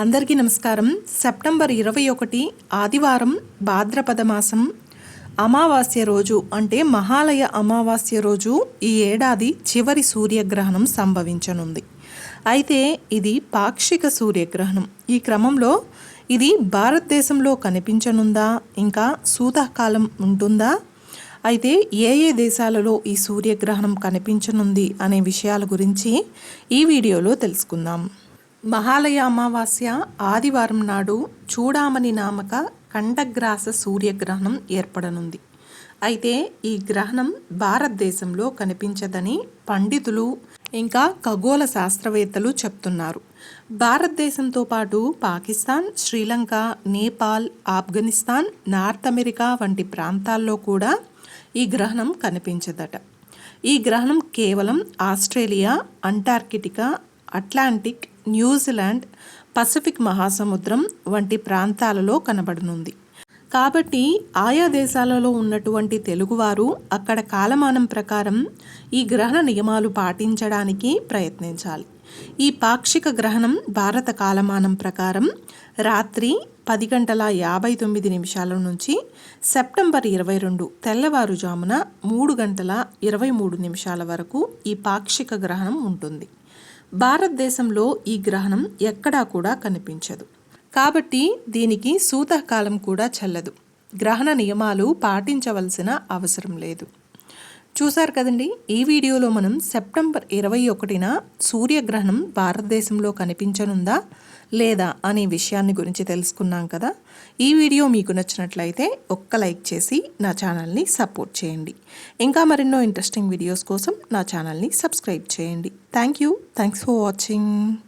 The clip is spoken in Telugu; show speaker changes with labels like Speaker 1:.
Speaker 1: అందరికీ నమస్కారం. సెప్టెంబర్ ఇరవై ఒకటి ఆదివారం భాద్రపద మాసం. అమావాస్య రోజు అంటే మహాలయ అమావాస్య రోజు ఈ ఏడాది చివరి సూర్యగ్రహణం సంభవించనుంది. అయితే ఇది పాక్షిక సూర్యగ్రహణం. ఈ క్రమంలో ఇది భారతదేశంలో కనిపించనుందా? ఇంకా సూతకాలం ఉంటుందా? అయితే ఏ ఏ దేశాలలో ఈ సూర్యగ్రహణం కనిపించనుంది అనే విషయాల గురించి ఈ వీడియోలో తెలుసుకుందాం. మహాలయ అమావాస్య ఆదివారం నాడు చూడామణి నామక ఖండగ్రాస సూర్యగ్రహణం ఏర్పడనుంది. అయితే ఈ గ్రహణం భారతదేశంలో కనిపించదని పండితులు ఇంకా ఖగోళ శాస్త్రవేత్తలు చెప్తున్నారు. భారతదేశంతో పాటు పాకిస్తాన్ శ్రీలంక నేపాల్ ఆఫ్ఘనిస్తాన్ నార్త్ అమెరికా వంటి ప్రాంతాల్లో కూడా ఈ గ్రహణం కనిపించదట. ఈ గ్రహణం కేవలం Australia Antarctica Atlantic New Zealand Pacific మహాసముద్రం వంటి ప్రాంతాలలో కనబడనుంది. కాబట్టి ఆయా దేశాలలో ఉన్నటువంటి తెలుగువారు అక్కడ కాలమానం ప్రకారం ఈ గ్రహణ నియమాలు పాటించడానికి ప్రయత్నించాలి. ఈ పాక్షిక గ్రహణం భారత కాలమానం ప్రకారం రాత్రి పది గంటల యాభై తొమ్మిది నిమిషాల నుంచి సెప్టెంబర్ ఇరవై రెండు తెల్లవారుజామున మూడు గంటల ఇరవై మూడు నిమిషాల వరకు ఈ పాక్షిక గ్రహణం ఉంటుంది. భారతదేశంలో ఈ గ్రహణం ఎక్కడా కూడా కనిపించదు. కాబట్టి దీనికి సూతకాలం కూడా చెల్లదు. గ్రహణ నియమాలు పాటించవలసిన అవసరం లేదు. చూశారు కదండి? ఈ వీడియోలో మనం సెప్టెంబర్ ఇరవై ఒకటిన సూర్యగ్రహణం భారతదేశంలో కనిపించనుందా లేదా అనే విషయాన్ని గురించి తెలుసుకున్నాం కదా? ఈ వీడియో మీకు నచ్చినట్లయితే ఒక్క లైక్ చేసి నా ఛానల్ని సపోర్ట్ చేయండి. ఇంకా మరెన్నో ఇంట్రెస్టింగ్ వీడియోస్ కోసం నా ఛానల్ని సబ్స్క్రైబ్ చేయండి. Thank you. Thanks for watching.